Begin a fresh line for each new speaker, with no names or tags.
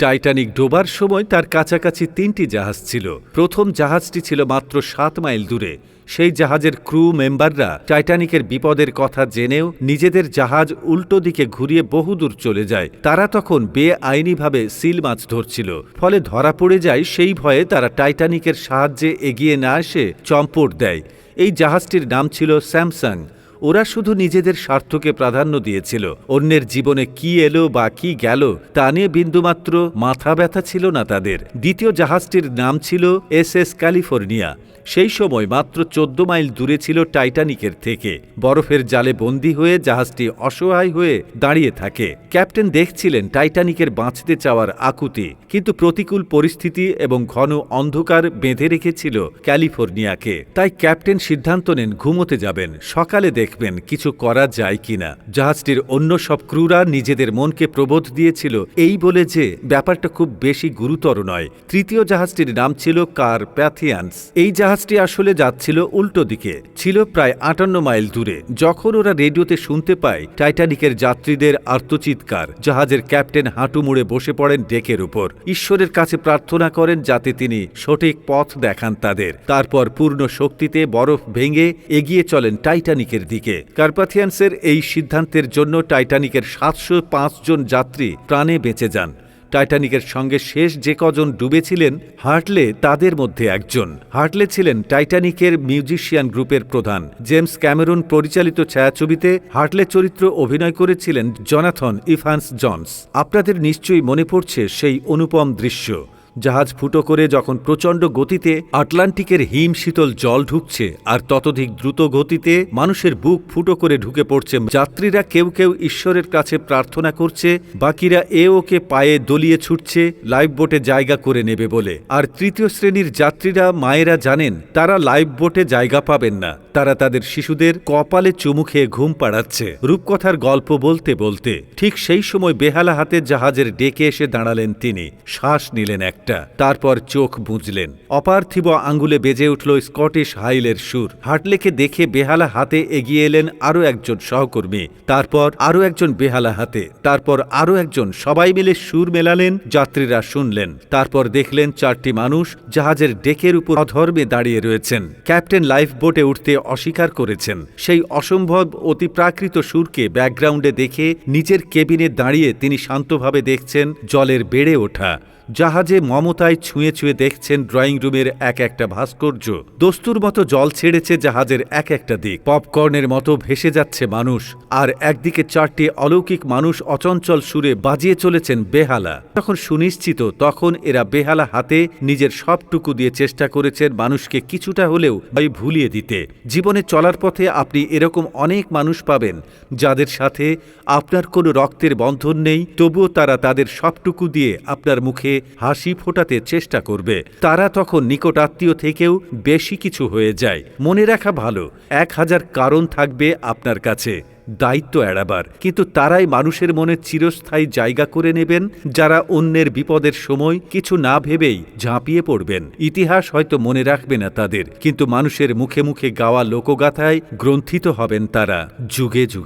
Titanic ডোবার সময় তার কাছাকাছি তিনটি জাহাজ ছিল। প্রথম জাহাজটি ছিল মাত্র সাত মাইল দূরে। সেই জাহাজের ক্রু মেম্বাররা টাইটানিকের বিপদের কথা জেনেও নিজেদের জাহাজ উল্টো দিকে ঘুরিয়ে বহুদূর চলে যায়। তারা তখন বেআইনিভাবে সিল মাছ ধরছিল। ফলে ধরা পড়ে যায় সেই ভয়ে তারা টাইটানিকের সাহায্যে এগিয়ে না এসে চম্পট দেয়। এই জাহাজটির নাম ছিল স্যামসাং। ওরা শুধু নিজেদের স্বার্থকে প্রাধান্য দিয়েছিল। অন্যের জীবনে কি এলো বা কি গেল, তা নিয়ে বিন্দুমাত্র মাথা ব্যথা ছিল না তাদের। দ্বিতীয় জাহাজটির নাম ছিল এস এস ক্যালিফোর্নিয়া। সেই সময় মাত্র চোদ্দ মাইল দূরে ছিল টাইটানিকের থেকে। বরফের জালে বন্দী হয়ে জাহাজটি অসহায় হয়ে দাঁড়িয়ে থাকে। ক্যাপ্টেন দেখছিলেন টাইটানিকের বাঁচতে চাওয়ার আকুতি, কিন্তু প্রতিকূল পরিস্থিতি এবং ঘন অন্ধকার বেঁধে রেখেছিল ক্যালিফোর্নিয়াকে। তাই ক্যাপ্টেন সিদ্ধান্ত নেন ঘুমোতে যাবেন। সকালে দেখবেন কিছু করা যায় কিনা। জাহাজটির অন্য সব ক্রুরা নিজেদের মনকে প্রবোধ দিয়েছিল এই বলে যে, ব্যাপারটা খুব বেশি গুরুতর নয়। তৃতীয় জাহাজটির নাম ছিল কার প্যাথিয়ান্স। এই জাহাজটি আসলে যাচ্ছিল উল্টো দিকে, ছিল প্রায় আটান্ন মাইল দূরে। যখন ওরা রেডিওতে শুনতে পায়, টাইটানিকের যাত্রীদের আর্তচিৎকার, জাহাজের ক্যাপ্টেন হাঁটু মুড়ে বসে পড়েন ডেকের উপর। ঈশ্বরের কাছে প্রার্থনা করেন যাতে তিনি সঠিক পথ দেখান তাদের। তারপর পূর্ণ শক্তিতে বরফ ভেঙে এগিয়ে চলেন টাইটানিকের দিকে। কার্পাথিয়ান্সের এই সিদ্ধান্তের জন্য টাইটানিকের সাতশো পাঁচ জন যাত্রী প্রাণে বেঁচে যান। টাইটানিকের সঙ্গে শেষ যে কজন ডুবেছিলেন, হার্টলে তাদের মধ্যে একজন। হার্টলে ছিলেন টাইটানিকের মিউজিশিয়ান গ্রুপের প্রধান। জেমস ক্যামেরুন পরিচালিত ছায়াছবিতে হার্টলে চরিত্র অভিনয় করেছিলেন জনাথন ইফান্স জনস। আপনাদের নিশ্চয়ই মনে পড়ছে সেই অনুপম দৃশ্য। জাহাজ ফুটো করে যখন প্রচণ্ড গতিতে আটলান্টিকের হিম শীতল জল ঢুকছে আর ততধিক দ্রুত গতিতে মানুষের বুক ফুটো করে ঢুকে পড়ছে, যাত্রীরা কেউ কেউ ঈশ্বরের কাছে প্রার্থনা করছে, বাকিরা এ ওকে পায়ে দলিয়ে ছুটছে লাইফ বোটে জায়গা করে নেবে বলে। আর তৃতীয় শ্রেণির যাত্রীরা, মায়েরা জানেন, তারা লাইফ বোটে জায়গা পাবেন না। তারা তাদের শিশুদের কপালে চুমু খেয়ে ঘুম পাড়াচ্ছে। রূপকথার গল্প বলতে বলতে ঠিক সেই সময় বেহালা হাতে জাহাজের ডেকে এসে দাঁড়ালেন তিনি। শ্বাস নিলেন একটা। তারপর চোখ বুঝলেন অপার্থিব আঙ্গুলে বেজে উঠল স্কটিশ হাইলের সুর। হাটলেকে দেখে বেহালা হাতে এগিয়ে এলেন আরও একজন সহকর্মী। তারপর আরও একজন বেহালা হাতে। তারপর আরও একজন। সবাই মিলে সুর মেলালেন, যাত্রীরা শুনলেন। তারপর দেখলেন চারটি মানুষ জাহাজের ডেকের উপর অধর্মে দাঁড়িয়ে রয়েছেন। ক্যাপ্টেন লাইফ বোটে উঠতে অস্বীকার করেছেন। সেই অসম্ভব অতিপ্রাকৃত সুরকে ব্যাকগ্রাউন্ডে দেখে নিজের কেবিনে দাঁড়িয়ে তিনি শান্তভাবে দেখছেন জলের বেড়ে ওঠা। জাহাজে মমতায় ছুঁয়ে ছুঁয়ে দেখছেন ড্রয়িং রুমের এক একটা ভাস্কর্য। দস্তুর মতো জল ছেড়েছে জাহাজের এক একটা দিক। পপকর্নের মতো ভেসে যাচ্ছে মানুষ। আর একদিকে চারটি অলৌকিক মানুষ অচঞ্চল সুরে বাজিয়ে চলেছেন বেহালা। তখন সুনিশ্চিত তখন এরা বেহালা হাতে নিজের সবটুকু দিয়ে চেষ্টা করেছেন মানুষকে কিছুটা হলেও ভুলিয়ে দিতে। জীবনে চলার পথে আপনি এরকম অনেক মানুষ পাবেন, যাদের সাথে আপনার কোনো রক্তের বন্ধন নেই, তবুও তারা তাদের সবটুকু দিয়ে আপনার মুখে হাসি ফোটাতে চেষ্টা করবে। তারা তখন নিকট আত্মীয় থেকেও বেশি কিছু হয়ে যায়। মনে রাখা ভালো, এক হাজার কারণ থাকবে আপনার কাছে। দায়িত্ব এড়াবার, কিন্তু তারাই মানুষের মনে চিরস্থায়ী জায়গা করে নেবেন, যারা অন্যের বিপদের সময় কিছু না ভেবেই ঝাঁপিয়ে পড়বেন। ইতিহাস হয়তো মনে রাখবে না তাদের, কিন্তু মানুষের মুখে মুখে গাওয়া লোকগাথায় গ্রন্থিত হবেন তারা যুগে যুগে।